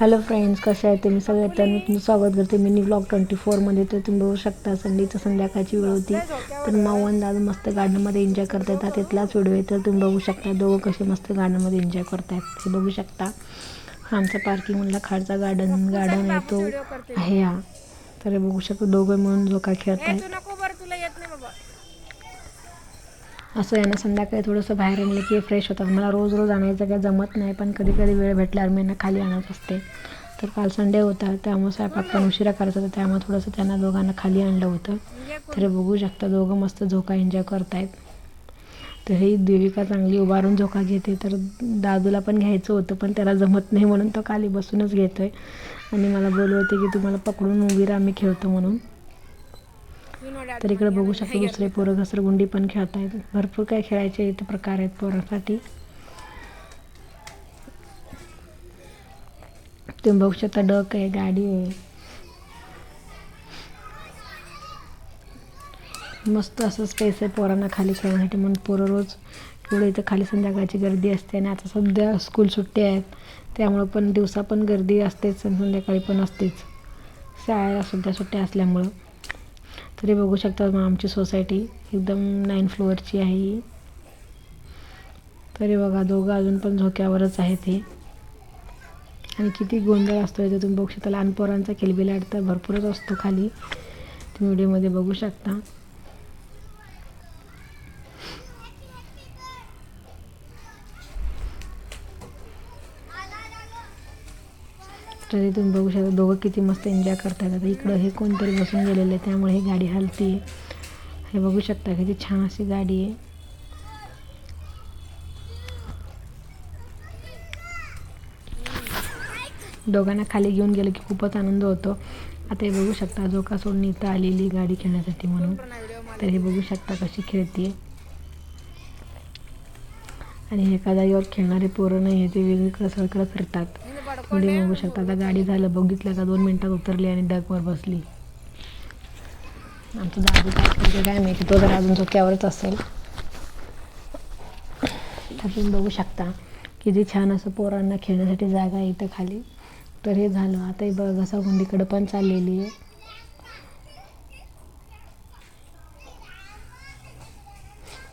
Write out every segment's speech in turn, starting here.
Hello friends कसे आहेत तुम्ही? सगळे तर मी तुमचं स्वागत करते. मिनी ब्लॉग ट्वेंटी फोरमध्ये तर तुम्ही बघू शकता संडेचं संध्याकाळची वेळ होती. तर माऊ आणि दादा मस्त गार्डनमध्ये एन्जॉय करता येतात तिथलाच व्हिडिओ आहे. तर तुम्ही बघू शकता दोघं कसे मस्त गार्डनमध्ये एन्जॉय करतायत. हे बघू शकता. हा आमचा पार्किंगमधला खालचा गार्डन गार्डन आहे तो. आहे हा. तर बघू शकता दोघं मिळून झोका खेळत आहेत तू नको बरं तुला येत नाही बाबा असं यांना संध्याकाळी थोडंसं बाहेर आणलं की फ्रेश होतात मला रोज रोज आणायचं काय जमत नाही पण कधी कधी वेळ भेटल्यावर मी यांना खाली आणत असते. तर काल संडे होता त्यामुळे स्वयंपाक पण उशिरा करत होता त्यामुळे थोडंसं त्यांना दोघांना खाली आणलं होतं. तर बघू शकता दोघं मस्त झोका एन्जॉय करतायत. तर ही देविका चांगली उभारून झोका घेते तर दादूला पण घ्यायचं होतं पण त्याला जमत नाही म्हणून तो खाली बसूनच घेतो आहे आणि मला बोलवते की तुम्हाला पकडून उभी आम्ही खेळतो म्हणून. तर इकडे बघू शकतो दुसरे पोरं घसरगुंडी पण खेळत आहेत भरपूर काही खेळायचे इथे प्रकार आहेत पोरांसाठी. तुम्ही बघू शकता डक आहे गाडी आहे. मस्त असं स्पेस आहे पोरांना खाली खेळण्यासाठी. म्हणून पोरं रोज एवढं इथं खाली संध्याकाळची गर्दी असते आणि आता सध्या स्कूल सुट्टी आहेत. त्यामुळं पण दिवसा पण गर्दी असतेच आणि संध्याकाळी पण असतेच. शाळेला सुद्धा सुट्ट्या असल्यामुळं. तरी बघू शकता मग आमची सोसायटी एकदम नाईन फ्लोअरची आहे. ही तरी बघा दोघं अजून पण झोक्यावरच आहे ते आणि किती गोंधळ असतो इथे तुम्ही बघू शकता. लहान पोरांचा किलबिलाट तर भरपूरच असतो खाली. तुम्ही व्हिडिओमध्ये बघू शकता. तरी तुम्ही बघू शकता दोघं किती मस्त एन्जॉय करतात. आता इकडं हे कोणतरी बसून गेलेलं आहे त्यामुळे ही गाडी हलती. हे बघू शकता किती छान अशी गाडी आहे. दोघांना खाली घेऊन गेलं की खूपच आनंद होतो. आता हे बघू शकता जोका सोडून इथं आलेली गाडी खेळण्यासाठी म्हणून. तर हे बघू शकता कशी खेळते आणि एका जागेवर खेळणारे पोरं नाही आहे ते वेगळीकडे सगळीकडे फिरतात. पुढे बघू शकता आता गाडी झालं बघितलं का दोन मिनटात उतरली आणि डकवर बसली. आमचं दादू काय करते काय माहिती तो जर अजून झोक्यावरच असेल. तर तुम्ही बघू शकता. किती छान असं पोरांना खेळण्यासाठी जागा आहे इथं खाली. तर हे झालं. आता हे बघा घसागुंडीकडं पण चाललेली आहे.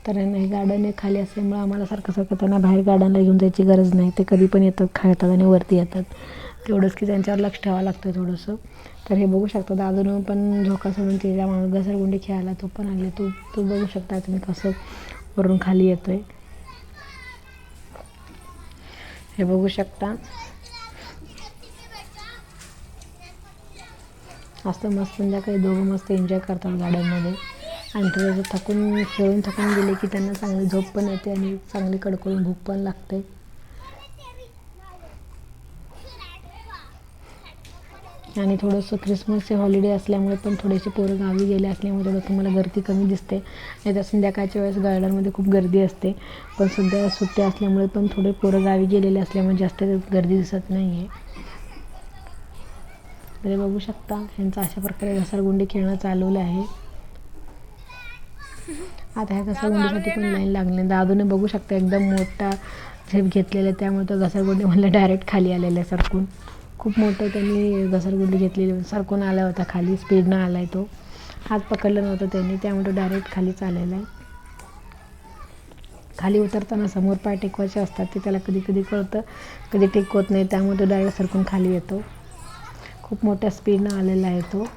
कारण हे गार्डन आहे खाली असल्यामुळं आम्हाला सारखं सारखं त्यांना बाहेर गार्डनला घेऊन जायची गरज नाही. ते कधी पण येतात खेळतात आणि वरती येतात. तेवढंच की त्यांच्यावर लक्ष ठेवावं लागतं थोडंसं. तर हे बघू शकतात अजून पण झोका सोडून ते माणूस घसरगुंडी खेळायला तो पण आले. तो तो बघू शकता तुम्ही कसं वरून खाली येतो आहे हे बघू शकता. असं मस्त संध्याकाळी दोघं मस्त एन्जॉय करतात गार्डनमध्ये आणि थोडंसं थकून खेळून थकून गेले की त्यांना चांगली झोप पण येते आणि चांगली कडकडून भूक पण लागते. आणि थोडंसं क्रिसमसचे हॉलिडे असल्यामुळे पण थोडेसे पोरं गावी गेले असल्यामुळे थोडं तुम्हाला गर्दी कमी दिसते. नाही तर संध्याकाळच्या वेळेस गार्डनमध्ये खूप गर्दी असते. पण सध्या सुट्ट्या असल्यामुळे पण थोडे पोरं गावी गेलेले असल्यामुळे जास्त गर्दी दिसत नाही आहे तरी बघू शकता. यांचा अशा प्रकारे घसरगुंडी खेळणं चालवलं आहे. आता ह्या घसरगुंडीसाठी पण लाईन लागली? दादूने बघू शकता एकदम मोठा झेप घेतलेला आहे. त्यामुळे तो घसरगुंडी मला डायरेक्ट खाली आलेला आहे सरकून. खूप मोठं त्यांनी घसरगुंडी घेतलेली सरकून आला होता खाली. स्पीडनं आला आहे तो. हात पकडलं नव्हतं त्यांनी. त्यामुळे तो डायरेक्ट खालीच आलेला आहे. खाली उतरताना समोर पाय टेकवायचे असतात. ते त्याला कधी कधी कळतं. कधी टेकवत नाही. त्यामुळे तो डायरेक्ट सरकून खाली येतो. खूप मोठ्या स्पीडनं आलेला आहे तो.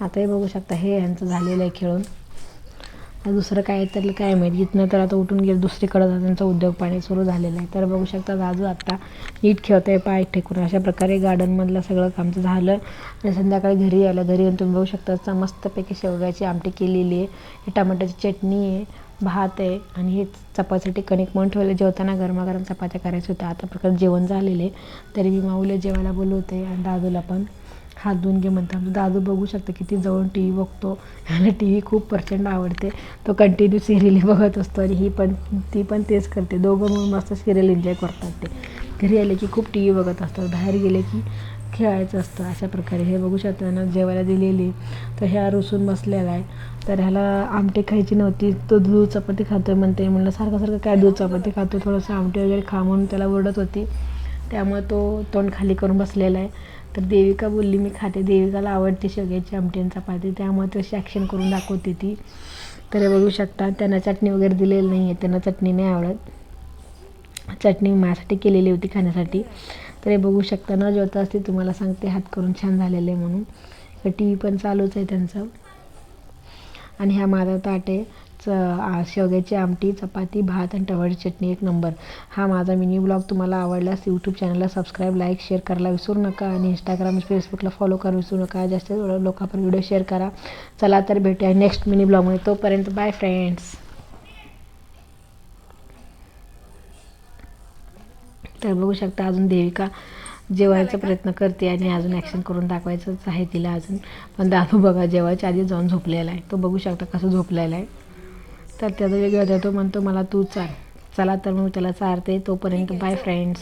आताही बघू शकता. हे यांचं झालेलं आहे खेळून. दुसरं काय तर काय माहिती? इथनं तर आता उठून गेलं दुसरीकडं त्यांचा उद्योग पाणी सुरू झालेलं आहे. तर बघू शकता दाजू आत्ता नीट खेळत आहे पाय ठेकून. अशा प्रकारे गार्डनमधलं सगळं कामचं झालं. आणि संध्याकाळी घरी आलं घरी येऊन तुम्ही बघू शकता मस्तपैकी शेवग्याची आमटी केलेली आहे. हे टमाट्याची चटणी आहे भात आहे आणि हे चपातीसाठी कणिक म्हणून ठेवले जेवताना गरमागरम चपात्या करायच्या होत्या. आता प्रकार जेवण झालेले तरी मी माऊला जेवायला बोलवते आणि दादूला पण. हात धुवून घे म्हणतात दादू बघू शकतो किती जवळून टी व्ही बघतो. ह्याला टी व्ही खूप प्रचंड आवडते. तो कंटिन्यू सिरियली बघत असतो आणि ही पण ती पण तेच करते. दोघं म्हणून मस्त सिरियल एन्जॉय करतात ते. घरी आले की खूप टी व्ही बघत असतात. बाहेर गेले की खेळायचं असतं. अशा प्रकारे हे बघू शकता ना जेवायला दिलेली तर ह्या रुसून बसलेला आहे. तर ह्याला आमटे खायची नव्हती. तो दूध चपाती खातोय म्हणते म्हणलं सारखं सारखं काय दूध चपाती खातो थोडंसं आमटी वगैरे खा म्हणून त्याला ओरडत होती. त्यामुळे तो तोंड खाली करून बसलेला आहे. तर देविका बोलली मी खाते. देविकाला आवडते शेवग्याची आमटी आणि चपाती. त्यामुळे तशी ॲक्शन करून दाखवते ती. तर बघू शकता त्यांना चटणी वगैरे दिलेली नाही आहे त्यांना चटणी नाही आवडत. चटणी माझ्यासाठी केलेली होती खाण्यासाठी. तर हे बघू शकता न जेवता असते तुम्हाला सांगते हात करून छान झालेले आहे म्हणून. टी व्ही पण चालूच आहे त्यांचं. आणि ह्या माझा ताट आहे. च शेवग्याची आमटी चपाती भात आणि टमाटी चटणी एक नंबर. हा माझा मिनी ब्लॉग तुम्हाला आवडल्यास यूट्यूब चॅनलला सबस्क्राईब लाईक शेअर करायला विसरू नका आणि इंस्टाग्राम फेसबुकला फॉलो करा विसरू नका. जास्त लोकांपर्यंत व्हिडिओ शेअर करा. चला तर भेटूया नेक्स्ट मिनी ब्लॉगमध्ये तोपर्यंत बाय फ्रेंड्स तर बघू शकता अजून देविका जेवायचा प्रयत्न करते आणि अजून ॲक्शन करून दाखवायचंच आहे तिला अजून. पण दादू बघा जेवायच्या आधी जाऊन झोपलेला आहे. तो बघू शकता कसं झोपलेला आहे. तर त्याचा वेगळा होतं तो म्हणतो मला तू चाल. चला तर मग त्याला चारते. तोपर्यंत बाय फ्रेंड्स